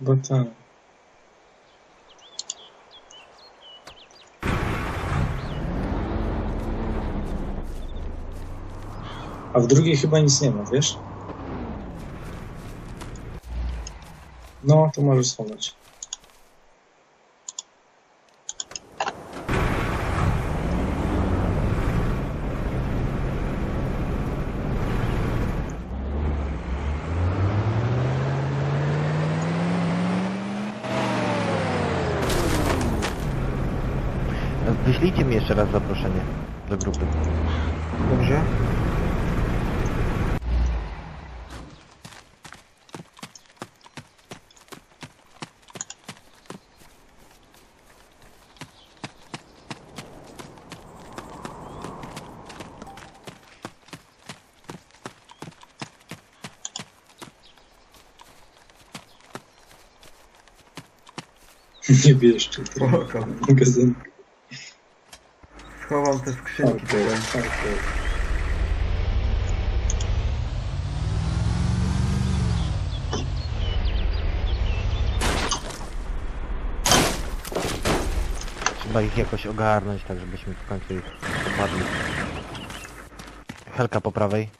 Bo tak. A w drugiej chyba nic nie ma, wiesz? No, to możesz schować. Wyślijcie mi jeszcze raz zaproszenie do grupy. Dobrze. Nie bierzcie tego magazynku. Schowam te skrzynki Okej, tutaj. okej. Trzeba ich jakoś ogarnąć, tak żebyśmy w końcu ich popadli. Helka po prawej.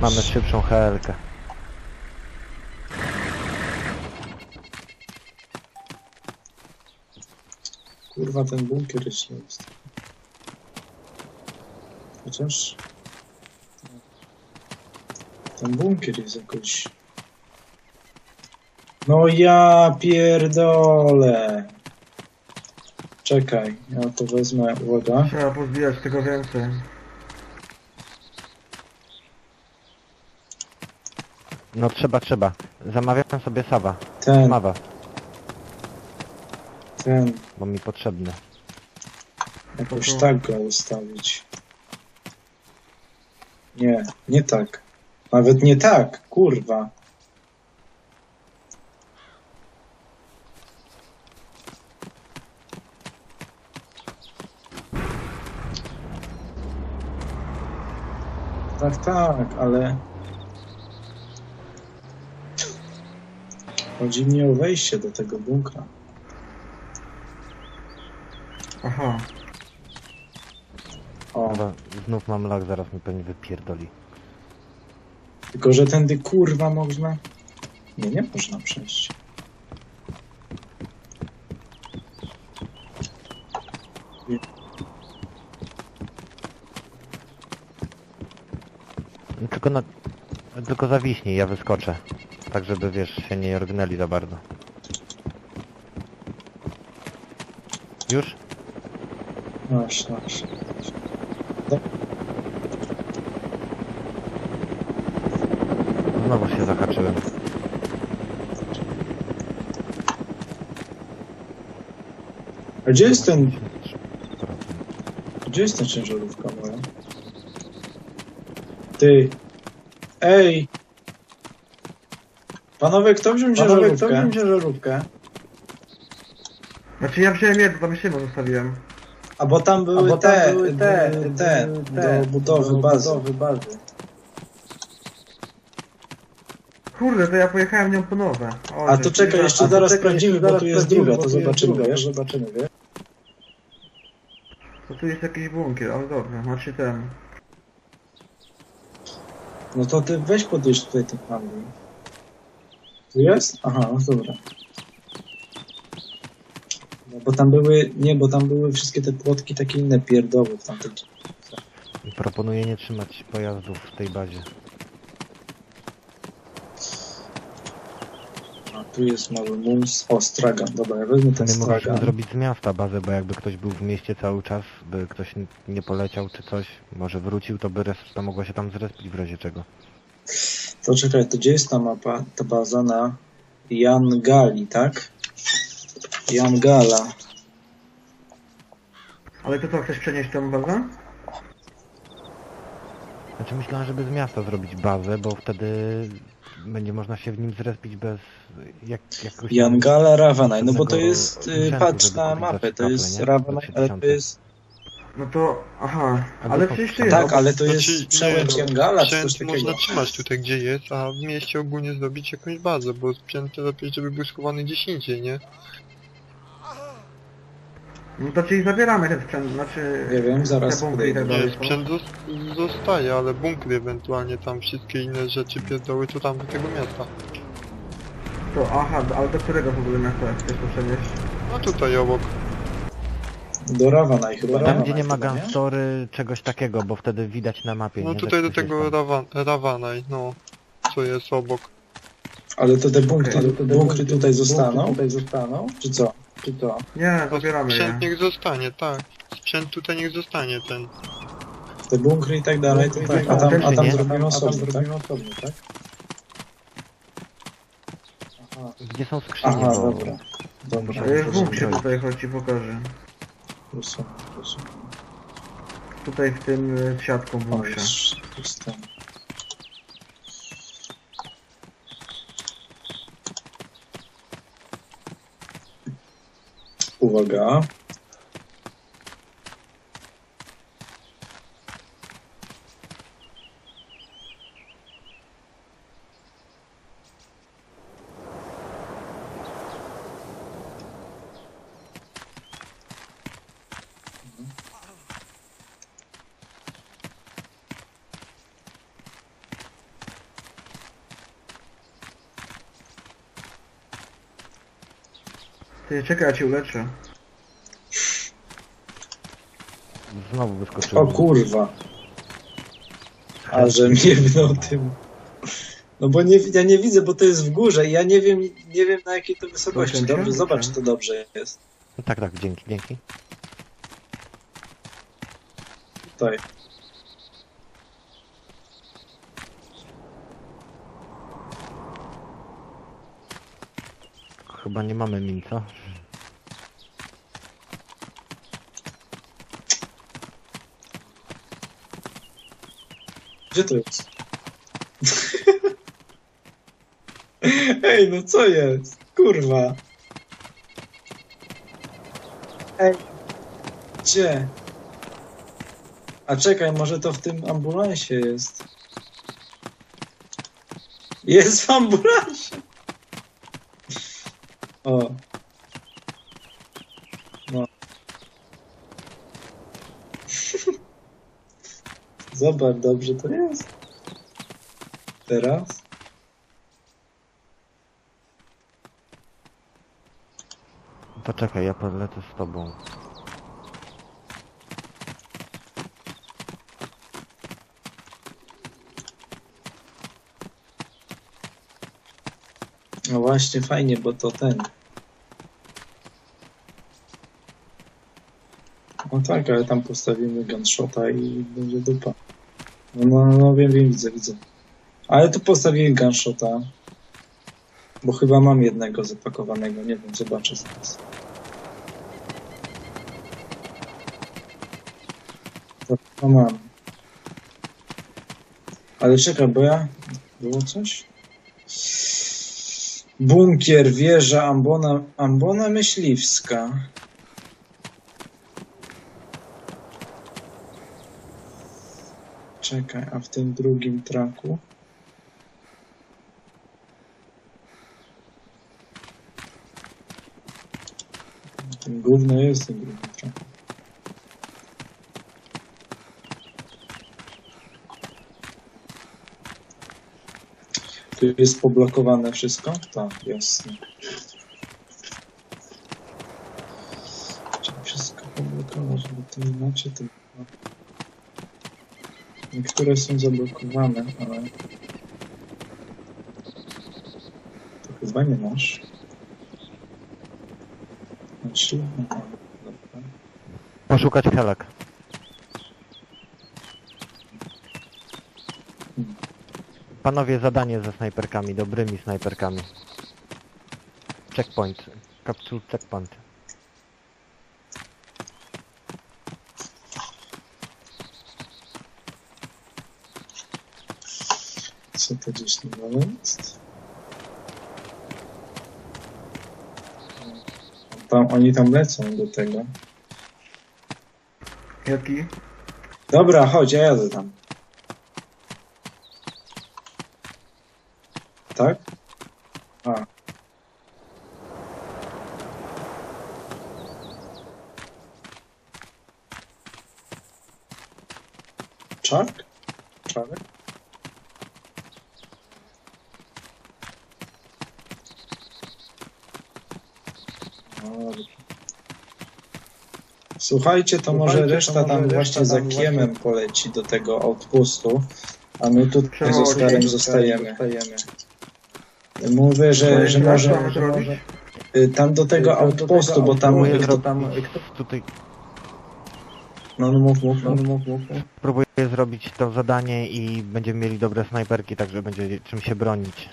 Mamy szybszą helkę. Kurwa, ten bunkier jeszcze jest. Chociaż... Ten bunkier jest jakoś... No ja pierdolę. Czekaj, ja to wezmę, uwaga. Trzeba pozbijać tego więcej. No trzeba, trzeba. Zamawiam sobie Sawa. Ten, Mawa, ten, bo mi potrzebny. jakoś tak go ustawić. Nie, nie tak. Nawet nie tak, kurwa. Tak, tak, ale... Chodzi mi o wejście do tego bunkra. Aha. O, Chyba znów mam lag, zaraz mi pewnie wypierdoli. tylko że tędy kurwa można... Nie, nie można przejść. Tylko na... Tylko zawiśnij, ja wyskoczę. Tak żeby wiesz, się nie orgnęli za bardzo. Już? Masz, masz. Znowu się zahaczyłem. A gdzie jest ten... Gdzie jest ta ciężarówka moja? Ty. Ej! Panowie, kto wziął Panowie, ciężarówkę? kto wziął ciężarówkę? Znaczy ja wziąłem jedno, tam szybą zostawiłem. A bo tam były bo tam te, były te, te, te, do budowy do bazy. budowy bazy. Kurde, to ja pojechałem nią po nowe. O, A to czekaj, jeszcze to zaraz czekaj, sprawdzimy, jeszcze bo zaraz tu jest sprawdzimy, druga, bo to tu jest zobaczymy, druga, wiesz? Zobaczymy, wiesz? To tu jest jakiś bunkier, ale dobra, znaczy ten. No to ty weź podjeść tutaj ten handel. Tu jest? Aha, no dobra. No bo tam były, nie, bo tam były wszystkie te płotki takie inne pierdoły w tamtej Proponuję nie trzymać pojazdów w tej bazie. A tu jest mały mus. O, stragan. Dobra, ja wezmę To ten my mogliśmy stragan. zrobić z miasta bazę, bo jakby ktoś był w mieście cały czas, by ktoś n- nie poleciał czy coś, może wrócił, to by reszta mogła się tam zrespić w razie czego. To czekaj, to gdzie jest ta mapa, ta baza na Jangali, tak? Jangala. Ale to co, chcesz przenieść tę bazę? Znaczy myślałem, żeby z miasta zrobić bazę, bo wtedy będzie można się w nim zrespić bez jak, jakoś... tam- Jangala Ravanaj, no bo to jest, y, patrz na mapę, to jest? Ravanaj, ale to 3000. jest, No to, aha, ale przecież to jest... tak, ale to jest Znaczy, przełęcz no, Jangala, czy coś takiego. można trzymać tutaj gdzie jest, a w mieście ogólnie zrobić jakąś bazę, bo sprzęt to lepiej, żeby był schowany gdzieś indziej, nie? No to czyli zabieramy ten sprzęt, znaczy... Nie wiem, zaraz te bunkry i tak podejdę. dalej. Nie, sprzęt zos- zostaje, ale bunkry ewentualnie tam wszystkie inne rzeczy pierdoły to tam do tego miasta. To, aha, ale do którego w ogóle miasta chcesz to przenieść? No tutaj obok. Do Ravanaj chyba. Tam gdzie nie ma chyba, gunstory, czegoś takiego, bo wtedy widać na mapie, No nie? tutaj do ktoś jest tego tam. Rawan Ravanaj, no. Co jest obok. Ale to te bunkry, Okej. bunkry tutaj zostaną? Tutaj zostaną? Czy co? Czy to? Nie, zabieramy je. sprzęt niech zostanie, tak. Sprzęt tutaj niech zostanie ten. Te bunkry i tak dalej, to tak, a tam, a tam zrobimy osobno, tak? tak? Aha, Gdzie są skrzynie, Aha bo... dobra. Dobra, To jest rozumiem. bunkrze tutaj, chodź ci pokażę. Rozumiem, rozumiem. Tutaj w tym y, siatką O, bunkrze. jest, jest ten. Uwaga. Czekaj, ja cię uleczę. Znowu wyskoczyło. O kurwa. A że mnie mną tym. No bo nie, ja nie widzę, bo to jest w górze i ja nie wiem, nie wiem na jakiej to wysokości. Dobrze, zobacz, czy to dobrze jest. No tak, tak, dzięki, dzięki. Tutaj. Chyba nie mamy min, Gdzie to jest? Ej, no co jest? Kurwa. Ej. Gdzie? A czekaj, może to w tym ambulansie jest. Jest w ambulansie! O. No. Zobacz, dobrze to jest. Teraz? To czekaj, ja polecę z tobą. No właśnie, fajnie, bo to ten. No tak, ale tam postawimy gunshota i będzie dupa. No, no, wiem, wiem, widzę, widzę. Ale tu postawiłem gunshota. Bo chyba mam jednego zapakowanego, nie wiem, zobaczę zaraz. To to mam. Ale czekaj, bo ja... Było coś? Bunkier, wieża, ambona, ambona myśliwska. Czekaj, a w tym drugim traku? Ten gówno jest w tym drugim. Tu jest poblokowane wszystko? Tak, jasne. Wszystko poblokować, bo to inaczej to... Niektóre są zablokowane, ale... To Chyba nie masz. Znaczy. Poszukać helek. Panowie, zadanie ze snajperkami, dobrymi snajperkami. Checkpoint. Capture checkpoint. Co to gdzieś na dole jest? Tam, oni tam lecą do tego. Jaki? Dobra, chodź, ja jadę tam. Tak? A. Czark? Czarek? Dobra. Słuchajcie, to może Słuchajcie, to reszta może tam reszta właśnie za Kiemem poleci do tego outpostu, a my tutaj z Oskarem zostajemy. Mówię, że, że może zrobić? y, tam do tego outpostu, bo tam... Kto tam tutaj, no, no mów, mów, no, mów, mów. próbuję zrobić to zadanie i będziemy mieli dobre snajperki, także będzie czym się bronić.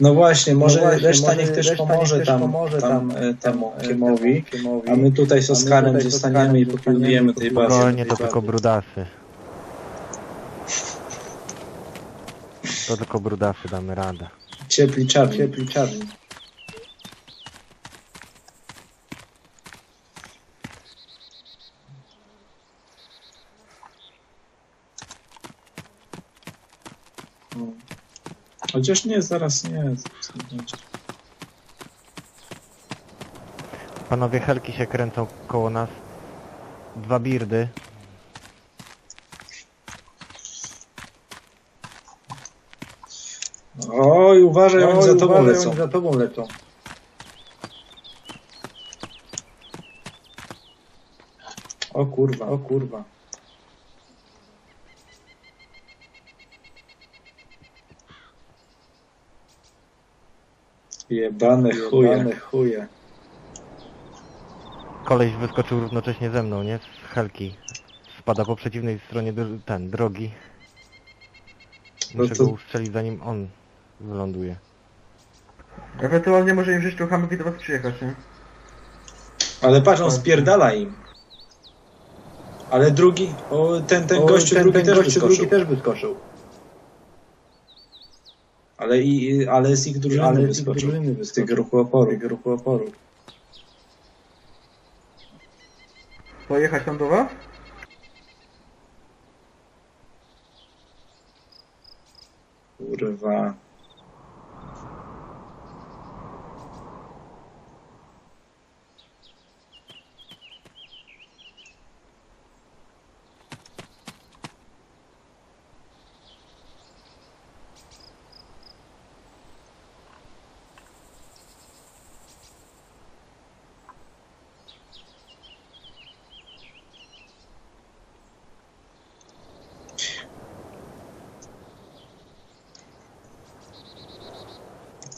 No właśnie, może właśnie, reszta może niech też reszta pomoże niech też tam, pomoże tam, tam, e, temu e, Kiemowi, a my tutaj z Oskarem tutaj zostaniemy i popilnujemy tej bazy. Spokojnie, to tylko brudasy. To tylko brudasy, damy radę. Ciepli czarni. Ciepli czarni. Chociaż nie, zaraz nie. zaraz nie będzie. Panowie, helki się kręcą koło nas. Dwa birdy. Oj, uważaj, oni za tobą uważaj, lecą. Oni za tobą lecą. O kurwa. O kurwa. Jebane chuje. Jebane chuje. Koleś wyskoczył równocześnie ze mną, nie? Z helki. Spada po przeciwnej stronie dr- ten, drogi. Muszę No to- go ustrzelić zanim on wyląduje. Ewentualnie może im wziąć tu hamów i do was przyjechać, nie? Ale patrz, on spierdala im. Ale drugi, o, ten, ten gościu ten, drugi ten też wyskoczył. drugi też wyskoczył. Ale, i, ale z ich drużyny Ale z ich wyskoczył. drużyny Z tych ruchu oporu. Tego ruchu oporu. Pojechać tam do was? Kurwa.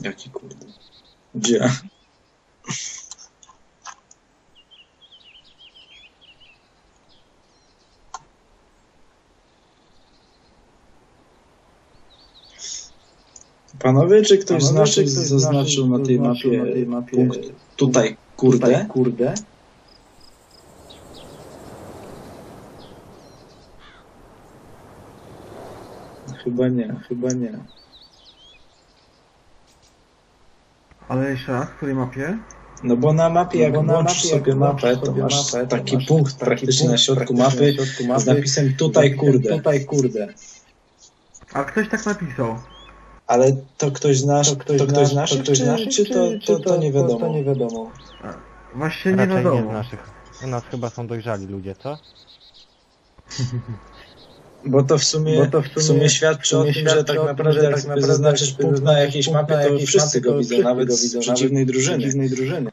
Jaki kurde. Gdzie? Panowie, czy ktoś z naszych zaznaczył na tej mapie, na tej mapie punkt tutaj, kurde? Tutaj, kurde. Chyba nie, chyba nie. Ale jeszcze raz, w której mapie? No bo na mapie, jak bo na włączysz mapie, sobie mapę, to sobie masz mapę, to taki masz punkt taki praktycznie na punkt środku praktycznie mapy na środku z mapy napisem tutaj, z napisem kurde. Tutaj, kurde. A ktoś tak napisał. Ale to ktoś z nasz, to ktoś, z nasz- z naszych, to ktoś czy, z naszych, czy, to, to, to nie wiadomo? To nie wiadomo. Właśnie nie Raczej nie z wiadomo. naszych. U nas chyba są dojrzali ludzie, co? Bo to w sumie, Bo to w sumie, świadczy o sumie tym, że świadczy tak o tym, naprawdę że jak tak naprawdę zaznaczysz punkt na jakiejś punkt mapie, to jakiejś wszyscy mapie, go to widzą, wszyscy nawet go z widzą, nawet przeciwnej z drużyny. przeciwnej drużyny.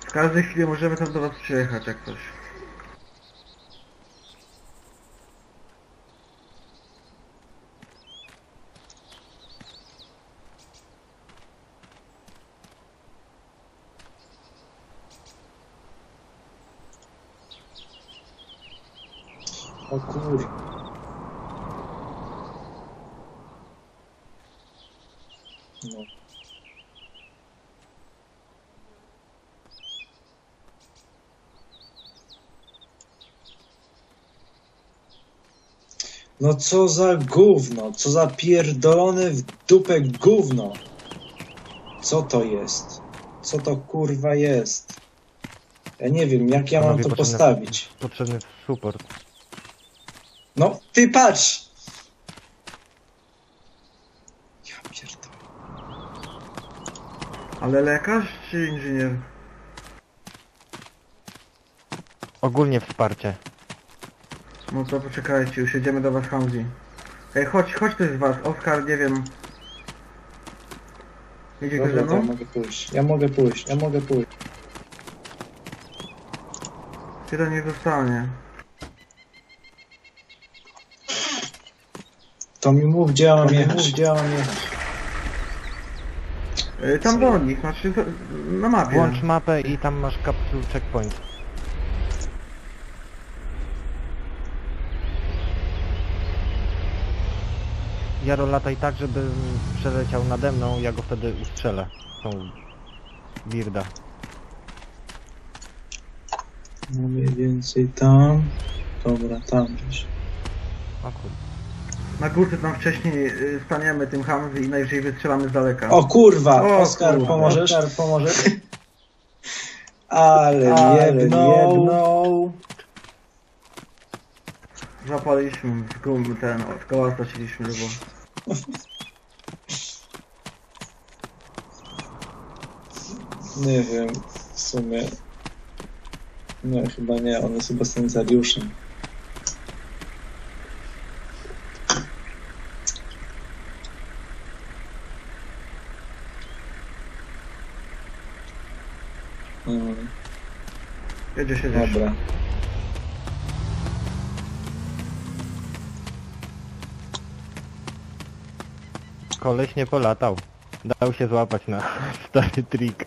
W każdej chwili możemy tam do was przyjechać jak coś. O kur... No. No co za gówno, co za pierdolone w dupę gówno. Co to jest? Co to kurwa jest? Ja nie wiem, jak ja mam to postawić. Potrzebny support. No, ty patrz! Ja pierdolę. Ale lekarz czy inżynier? Ogólnie wsparcie. No to poczekajcie, już jedziemy do was Hamzi. Ej, chodź, chodź ktoś z was. Oskar, nie wiem. Jedzie ktoś ze Dobra, to ja mną? mogę pójść. Ja mogę pójść, ja mogę pójść. Ty to nie zostanie. To mi mów, gdzie mam jechać. Gdzie ja mam jechać. Ej, tam do nich, znaczy na mapie. Włącz mapę i tam masz capsule checkpoint. Jaro lataj tak, żeby przeleciał nade mną, ja go wtedy ustrzelę. Tą birda. No mniej więcej tam. Dobra, tam gdzieś. O kurde. Na górce tam wcześniej y, staniemy tym Hamzi i najwyżej wystrzelamy z daleka. O kurwa, O Oskar, kurwa. pomożesz? Oskar, pomożesz? Ale jebnął. jebnął. Zapaliśmy z gumy ten, od koła straciliśmy chyba. Nie wiem, w sumie. Nie, chyba nie, on jest chyba sensariuszem. Mm, Jedzie się dobra. Koleś nie polatał. Dał się złapać na stary trik.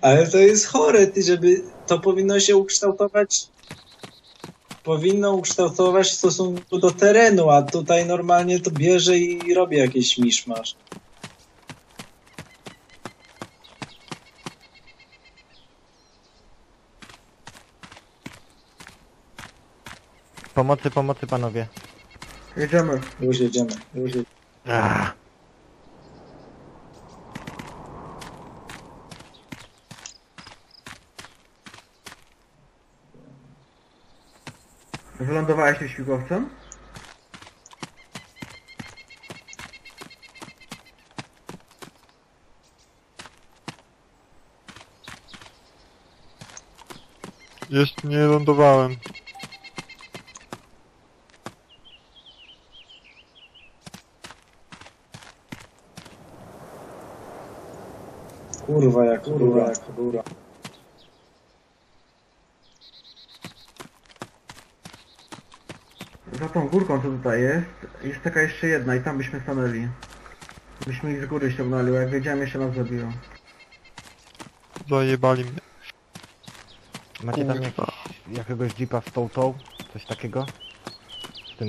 Ale to jest chore, ty, żeby to powinno się ukształtować. Powinno ukształtować w stosunku do terenu, a tutaj normalnie to bierze i robi jakieś miszmasz. Pomocy, pomocy panowie. Jedziemy. Już jedziemy, już jedziemy. Ah. Wylądowałeś tym śmigłowcem? Jeszcze nie lądowałem. Kurwa jak kurwa jak kurwa. Za tą górką co tutaj jest, jest taka jeszcze jedna i tam byśmy stanęli. Byśmy ich z góry ściągnęli, bo jak wiedziałem jeszcze nas zabiło. Zajebali mnie. Macie tam Kurwa. jakiś, jakiegoś jeepa z tą tą? Coś takiego? Z tym,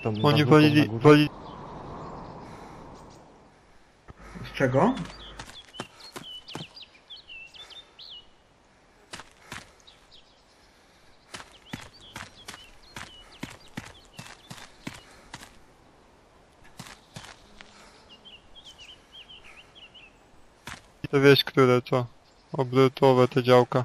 z tą Oni walili, na górze? wali... Z czego? To wiesz które co? Obrotowe te działka.